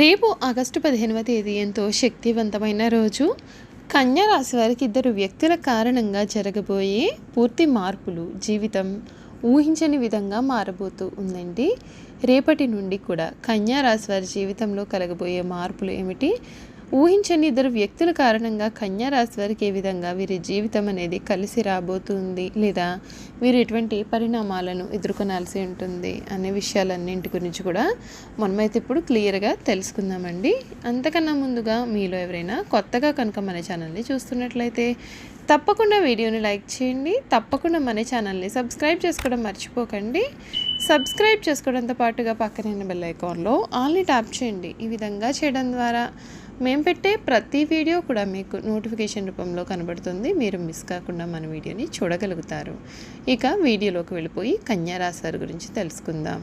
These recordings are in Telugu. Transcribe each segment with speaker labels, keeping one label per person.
Speaker 1: రేపు ఆగస్టు పదిహేనవ తేదీ ఎంతో శక్తివంతమైన రోజు. కన్యా రాశి వారికి ఇద్దరు వ్యక్తుల కారణంగా జరగబోయే పూర్తి మార్పులు జీవితం ఊహించని విధంగా మారబోతూ ఉందండి. రేపటి నుండి కూడా కన్యా రాశి వారి జీవితంలో కలగబోయే మార్పులు ఏమిటి? ఊహించని ఇద్దరు వ్యక్తుల కారణంగా కన్యా రాశి వారికి ఏ విధంగా వీరి జీవితం అనేది కలిసి రాబోతుంది లేదా వీరు ఎటువంటి పరిణామాలను ఎదుర్కొనాల్సి ఉంటుంది అనే విషయాలన్నింటి గురించి కూడా మనమైతే ఇప్పుడు క్లియర్గా తెలుసుకుందామండి. అంతకన్నా ముందుగా మీలో ఎవరైనా కొత్తగా కనుక మన ఛానల్ని చూస్తున్నట్లయితే తప్పకుండా వీడియోని లైక్ చేయండి. తప్పకుండా మన ఛానల్ని సబ్స్క్రైబ్ చేసుకోవడం మర్చిపోకండి. సబ్స్క్రైబ్ చేసుకోవడంతో పాటుగా పక్కన బెల్ ఐకాన్లో ఆల్ని ట్యాప్ చేయండి. ఈ విధంగా చేయడం ద్వారా మేము పెట్టే ప్రతి వీడియో కూడా మీకు నోటిఫికేషన్ రూపంలో కనబడుతుంది. మీరు మిస్ కాకుండా మన వీడియోని చూడగలుగుతారు. ఇక వీడియోలోకి వెళ్ళిపోయి కన్యారాశి వారి గురించి తెలుసుకుందాం.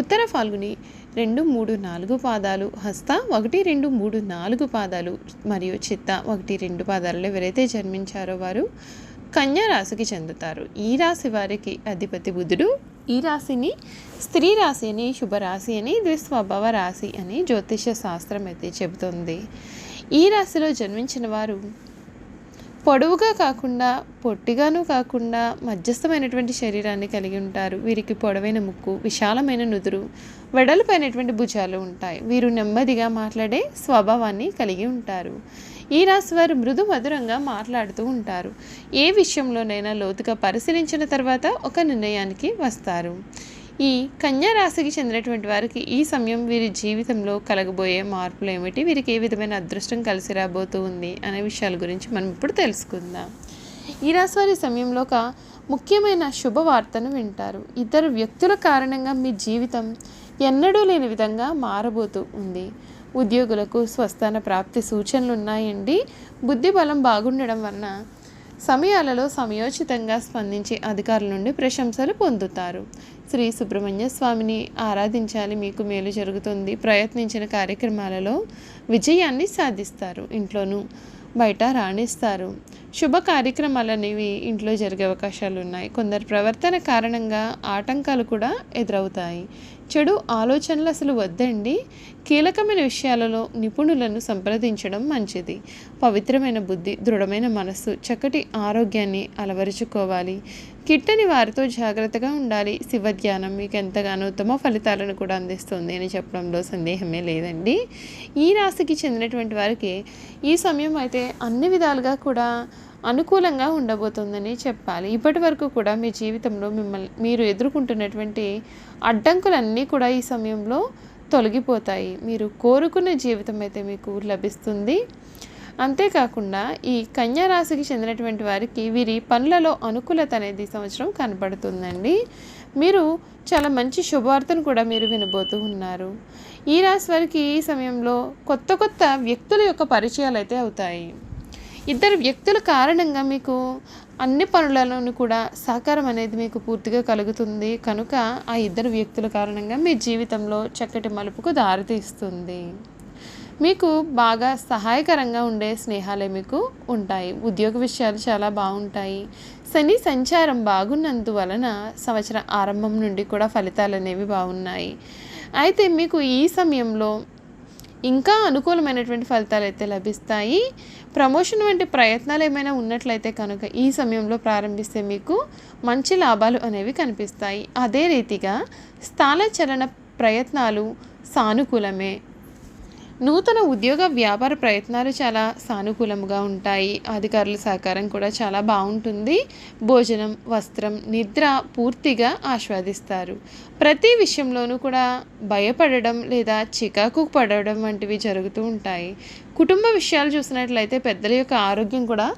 Speaker 1: ఉత్తర ఫాల్గుని రెండు మూడు నాలుగు పాదాలు హస్త ఒకటి రెండు మూడు నాలుగు పాదాలు మరియు చిత్త ఒకటి రెండు పాదాలలో ఎవరైతే జన్మించారో వారు కన్యా రాశికి చెందుతారు. ఈ రాశి వారికి అధిపతి బుధుడు ఈ రాశిని స్త్రీ రాశి అని శుభరాశి అని ద్విస్వభావ రాశి అని జ్యోతిష శాస్త్రం అయితే చెబుతుంది. ఈ రాశిలో జన్మించిన వారు పొడవుగా కాకుండా పొట్టిగాను కాకుండా మధ్యస్థమైనటువంటి శరీరాన్ని కలిగి ఉంటారు. వీరికి పొడవైన ముక్కు విశాలమైన నుదురు వెడల్పైనటువంటి భుజాలు ఉంటాయి. వీరు నెమ్మదిగా మాట్లాడే స్వభావాన్ని కలిగి ఉంటారు. ఈ రాశి వారు మృదు మధురంగా మాట్లాడుతూ ఉంటారు. ఏ విషయంలోనైనా లోతుగా పరిశీలించిన తర్వాత ఒక నిర్ణయానికి వస్తారు. ఈ కన్యా రాశికి చెందినటువంటి వారికి ఈ సమయం వీరి జీవితంలో కలగబోయే మార్పులు ఏమిటి? వీరికి ఏ విధమైన అదృష్టం కలిసి రాబోతూ ఉంది అనే విషయాల గురించి మనం ఇప్పుడు తెలుసుకుందాం. ఈ రాశి వారి సమయంలో ఒక ముఖ్యమైన శుభవార్తను వింటారు. ఇద్దరు వ్యక్తుల కారణంగా మీ జీవితం ఎన్నడూ లేని విధంగా మారబోతూ ఉంది. ఉద్యోగులకు స్వస్థాన ప్రాప్తి సూచనలు ఉన్నాయండి బుద్ధి బలం బాగుండడం వలన సమయాలలో సమయోచితంగా స్పందించే అధికారుల నుండి ప్రశంసలు పొందుతారు. శ్రీ సుబ్రహ్మణ్య స్వామిని ఆరాధించాలి మీకు మేలు జరుగుతుంది. ప్రయత్నించిన కార్యక్రమాలలో విజయాన్ని సాధిస్తారు. ఇంట్లోనూ బయట రాణిస్తారు. శుభ కార్యక్రమాలు అనేవి ఇంట్లో జరిగే అవకాశాలు ఉన్నాయి. కొందరు ప్రవర్తన కారణంగా ఆటంకాలు కూడా ఎదురవుతాయి. చెడు ఆలోచనలు అసలు వద్దండి. కీలకమైన విషయాలలో నిపుణులను సంప్రదించడం మంచిది. పవిత్రమైన బుద్ధి దృఢమైన మనస్సు చక్కటి ఆరోగ్యాన్ని అలవరుచుకోవాలి. కిట్టని వారితో జాగ్రత్తగా ఉండాలి. శివధ్యానం మీకు ఎంతగానో ఉత్తమ ఫలితాలను కూడా అందిస్తుంది అని చెప్పడంలో సందేహమే లేదండి. ఈ రాశికి చెందినటువంటి వారికి ఈ సమయం అయితే అన్ని విధాలుగా కూడా అనుకూలంగా ఉండబోతుందని చెప్పాలి. ఇప్పటి వరకు కూడా మీ జీవితంలో మిమ్మల్ని మీరు ఎదుర్కొంటున్నటువంటి అడ్డంకులన్నీ కూడా ఈ సమయంలో తొలగిపోతాయి. మీరు కోరుకున్న జీవితం అయితే మీకు లభిస్తుంది. అంతేకాకుండా ఈ కన్యా రాశికి చెందినటువంటి వారికి వీరి పనులలో అనుకూలత అనేది సంవత్సరం కనపడుతుందండి మీరు చాలా మంచి శుభవార్తను కూడా మీరు వినబోతూ ఉన్నారు. ఈ రాశి వారికి ఈ సమయంలో కొత్త కొత్త వ్యక్తుల యొక్క పరిచయాలు అయితే అవుతాయి. ఇద్దరు వ్యక్తుల కారణంగా మీకు అన్ని పనులలోనూ కూడా సహకారం అనేది మీకు పూర్తిగా కలుగుతుంది. కనుక ఆ ఇద్దరు వ్యక్తుల కారణంగా మీ జీవితంలో చక్కటి మలుపుకు దారితీస్తుంది. మీకు బాగా సహాయకరంగా ఉండే స్నేహాలే మీకు ఉంటాయి. ఉద్యోగ విషయాలు చాలా బాగుంటాయి. శని సంచారం బాగున్నందువలన సంవత్సర ఆరంభం నుండి కూడా ఫలితాలు అనేవి బాగున్నాయి. అయితే మీకు ఈ సమయంలో ఇంకా అనుకూలమైనటువంటి ఫలితాలు అయితే లభిస్తాయి. ప్రమోషన్ వంటి ప్రయత్నాలు ఏమైనా ఉన్నట్లయితే కనుక ఈ సమయంలో ప్రారంభిస్తే మీకు మంచి లాభాలు అనేవి కనిపిస్తాయి. అదే రీతిగా స్థానచలన ప్రయత్నాలు సానుకూలమే. నూతన ఉద్యోగ వ్యాపార ప్రయత్నాలు చాలా సానుకూలంగా ఉంటాయి. అధికారుల సహకారం కూడా చాలా బాగుంటుంది. భోజనం వస్త్రం నిద్ర పూర్తిగా ఆస్వాదిస్తారు. ప్రతి విషయంలోనూ కూడా భయపడడం లేదా చికాకు పడడం వంటివి జరుగుతూ ఉంటాయి. కుటుంబ విషయాలు చూసినట్లయితే పెద్దల యొక్క ఆరోగ్యం కూడా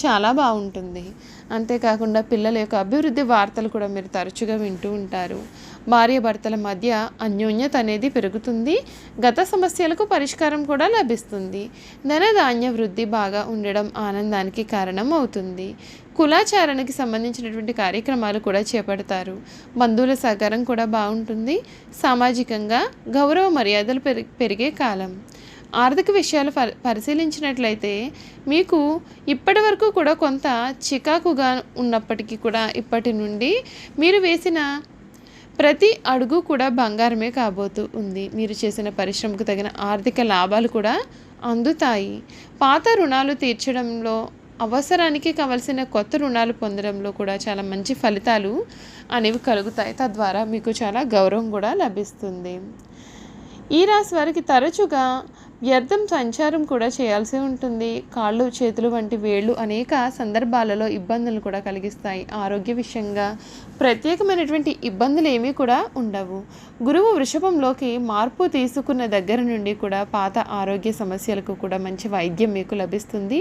Speaker 1: చాలా బాగుంటుంది. అంతేకాకుండా పిల్లల యొక్క అభివృద్ధి వార్తలు కూడా మీరు తరచుగా వింటూ ఉంటారు. భార్యాభర్తల మధ్య అన్యోన్యత అనేది పెరుగుతుంది. గత సమస్యలకు పరిష్కారం కూడా లభిస్తుంది. ధనధాన్య వృద్ధి బాగా ఉండడం ఆనందానికి కారణం అవుతుంది. కులాచారానికి సంబంధించినటువంటి కార్యక్రమాలు కూడా చేపడతారు. బంధువుల సహకారం కూడా బాగుంటుంది. సామాజికంగా గౌరవ మర్యాదలు పెరిగే కాలం. ఆర్థిక విషయాలు పరిశీలించినట్లయితే మీకు ఇప్పటి వరకు కూడా కొంత చికాకుగా ఉన్నప్పటికీ కూడా ఇప్పటి నుండి మీరు వేసిన ప్రతి అడుగు కూడా బంగారమే కాబోతూ ఉంది. మీరు చేసిన పరిశ్రమకు తగిన ఆర్థిక లాభాలు కూడా అందుతాయి. పాత రుణాలు తీర్చడంలో అవసరానికి కావలసిన కొత్త రుణాలు పొందడంలో కూడా చాలా మంచి ఫలితాలు అనేవి కలుగుతాయి. తద్వారా మీకు చాలా గౌరవం కూడా లభిస్తుంది. ఈ రాశి వారికి తరచుగా వ్యర్థం సంచారం కూడా చేయాల్సి ఉంటుంది. కాళ్ళు చేతులు వంటి వేళ్ళు అనేక సందర్భాలలో ఇబ్బందులు కూడా కలిగిస్తాయి. ఆరోగ్య విషయంగా ప్రత్యేకమైనటువంటి ఇబ్బందులు ఏమీ కూడా ఉండవు. గురువు వృషభంలోకి మార్పు తీసుకున్న దగ్గర నుండి కూడా పాత ఆరోగ్య సమస్యలకు కూడా మంచి వైద్యం మీకు లభిస్తుంది.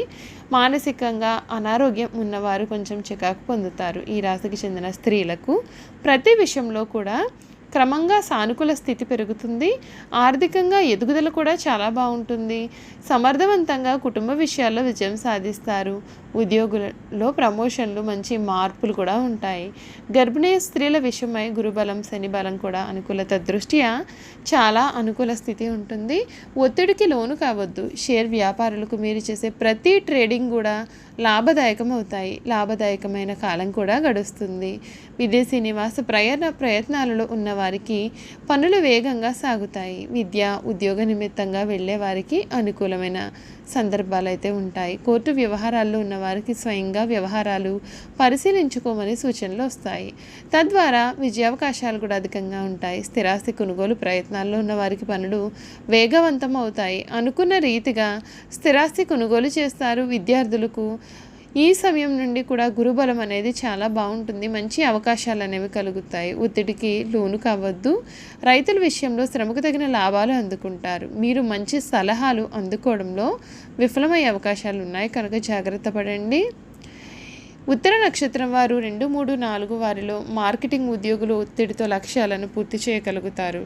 Speaker 1: మానసికంగా అనారోగ్యం ఉన్నవారు కొంచెం చికాకు పొందుతారు. ఈ రాశికి చెందిన స్త్రీలకు ప్రతి విషయంలో కూడా క్రమంగా సానుకూల స్థితి పెరుగుతుంది. ఆర్థికంగా ఎదుగుదల కూడా చాలా బాగుంటుంది. సమర్థవంతంగా కుటుంబ విషయాల్లో విజయం సాధిస్తారు. ఉద్యోగులలో ప్రమోషన్లు మంచి మార్పులు కూడా ఉంటాయి. గర్భిణీ స్త్రీల విషయమై గురుబలం శని బలం కూడా అనుకూలత దృష్ట్యా చాలా అనుకూల స్థితి ఉంటుంది. ఒత్తిడికి లోను కావద్దు. షేర్ వ్యాపారులకు మీరు చేసే ప్రతి ట్రేడింగ్ కూడా లాభదాయకం అవుతాయి లాభదాయకమైన కాలం కూడా గడుస్తుంది. విదేశీ నివాస ప్రయాణ ప్రయత్నాలలో ఉన్నవారికి పనులు వేగంగా సాగుతాయి. విద్య ఉద్యోగ నిమిత్తంగా వెళ్ళే వారికి అనుకూలమైన సందర్భాలు అయితే ఉంటాయి. కోర్టు వ్యవహారాల్లో ఉన్నవారికి స్వయంగా వ్యవహారాలు పరిశీలించుకోమని సూచనలు వస్తాయి. తద్వారా విజయావకాశాలు కూడా అధికంగా ఉంటాయి. స్థిరాస్తి కొనుగోలు ప్రయత్నాల్లో ఉన్న వారికి పనులు వేగవంతం అవుతాయి. అనుకున్న రీతిగా స్థిరాస్తి కొనుగోలు చేస్తారు. విద్యార్థులకు ఈ సమయం నుండి కూడా గురుబలం అనేది చాలా బాగుంటుంది. మంచి అవకాశాలు అనేవి కలుగుతాయి. ఒత్తిడికి లోను కావద్దు. రైతుల విషయంలో శ్రమకు తగిన లాభాలు అందుకుంటారు. మీరు మంచి సలహాలు అందుకోవడంలో విఫలమయ్యే అవకాశాలు ఉన్నాయి. కనుక జాగ్రత్త పడండి. ఉత్తర నక్షత్రం వారు రెండు మూడు నాలుగు వారిలో మార్కెటింగ్ ఉద్యోగులు ఒత్తిడితో లక్ష్యాలను పూర్తి చేయగలుగుతారు.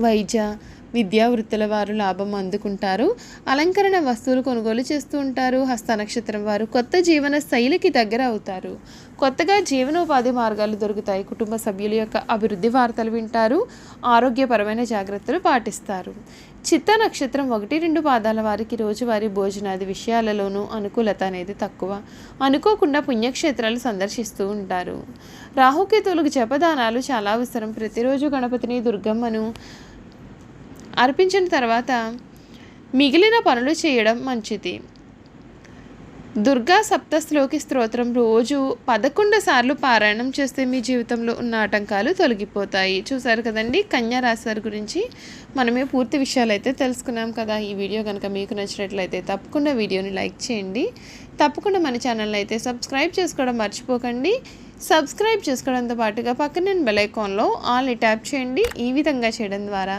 Speaker 1: వైద్య విద్యా వృత్తుల వారు లాభం అందుకుంటారు. అలంకరణ వస్తువులు కొనుగోలు చేస్తూ ఉంటారు. హస్త నక్షత్రం వారు కొత్త జీవన శైలికి దగ్గర అవుతారు. కొత్తగా జీవనోపాధి మార్గాలు దొరుకుతాయి. కుటుంబ సభ్యుల యొక్క అభివృద్ధి వార్తలు వింటారు. ఆరోగ్యపరమైన జాగ్రత్తలు పాటిస్తారు. చిత్త నక్షత్రం ఒకటి రెండు పాదాల వారికి రోజువారీ భోజనాది విషయాలలోనూ అనుకూలత అనేది తక్కువ. అనుకోకుండా పుణ్యక్షేత్రాలు సందర్శిస్తూ ఉంటారు. రాహుకేతువులకు జపదానాలు చాలా అవసరం. ప్రతిరోజు గణపతిని దుర్గమ్మను అర్పించిన తర్వాత మిగిలిన పనులు చేయడం మంచిది. దుర్గా సప్తశ్లోకి స్తోత్రం రోజు పదకొండు సార్లు పారాయణం చేస్తే మీ జీవితంలో ఉన్న ఆటంకాలు తొలగిపోతాయి. చూసారు కదండి? కన్యా రాశి వారి గురించి మనమే పూర్తి విషయాలు అయితే తెలుసుకున్నాం కదా. ఈ వీడియో కనుక మీకు నచ్చినట్లయితే తప్పకుండా వీడియోని లైక్ చేయండి. తప్పకుండా మన ఛానల్ అయితే సబ్స్క్రైబ్ చేసుకోవడం మర్చిపోకండి. సబ్స్క్రైబ్ చేసుకోవడంతో పాటుగా పక్కన బెల్ ఐకాన్లో ఆల్ని ట్యాప్ చేయండి. ఈ విధంగా చేయడం ద్వారా